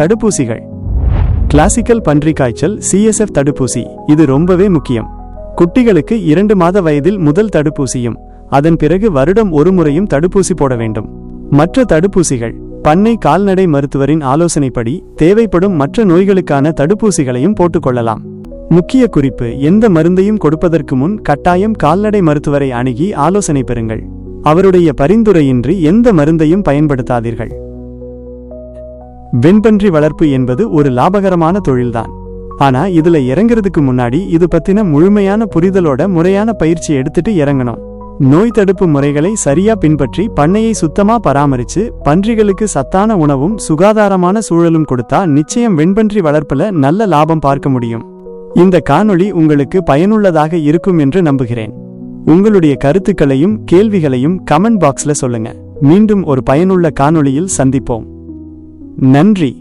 தடுப்பூசிகள். கிளாசிக்கல் பன்றி காய்ச்சல் சிஎஸ்எஃப் தடுப்பூசி இது ரொம்பவே முக்கியம். குட்டிகளுக்கு இரண்டு மாத வயதில் முதல் தடுப்பூசியும் அதன் பிறகு வருடம் ஒரு முறையும் தடுப்பூசி போட வேண்டும். மற்ற தடுப்பூசிகள் பண்ணை கால்நடை மருத்துவரின் ஆலோசனைப்படி தேவைப்படும் மற்ற நோய்களுக்கான தடுப்பூசிகளையும் போட்டுக்கொள்ளலாம் முக்கிய குறிப்பு எந்த மருந்தையும் கொடுப்பதற்கு முன் கட்டாயம் கால்நடை மருத்துவரை அணுகி ஆலோசனை பெறுங்கள். அவருடைய பரிந்துரையின்றி எந்த மருந்தையும் பயன்படுத்தாதீர்கள். வெண்பன்றி வளர்ப்பு என்பது ஒரு லாபகரமான தொழில்தான். ஆனா இதுல இறங்குறதுக்கு முன்னாடி இது பத்தின முழுமையான புரிதலோட முறையான பயிற்சி எடுத்துட்டு இறங்கணும். நோய் தடுப்பு முறைகளை சரியா பின்பற்றி பண்ணையை சுத்தமா பராமரிச்சு பன்றிகளுக்கு சத்தான உணவும் சுகாதாரமான சூழலும் கொடுத்தா நிச்சயம் வெண்பன்றி வளர்ப்புல நல்ல லாபம் பார்க்க முடியும். இந்த காணொளி உங்களுக்கு பயனுள்ளதாக இருக்கும் என்று நம்புகிறேன். உங்களுடைய கருத்துக்களையும் கேள்விகளையும் கமெண்ட் பாக்ஸ்ல சொல்லுங்க. மீண்டும் ஒரு பயனுள்ள காணொளியில் சந்திப்போம். நன்றி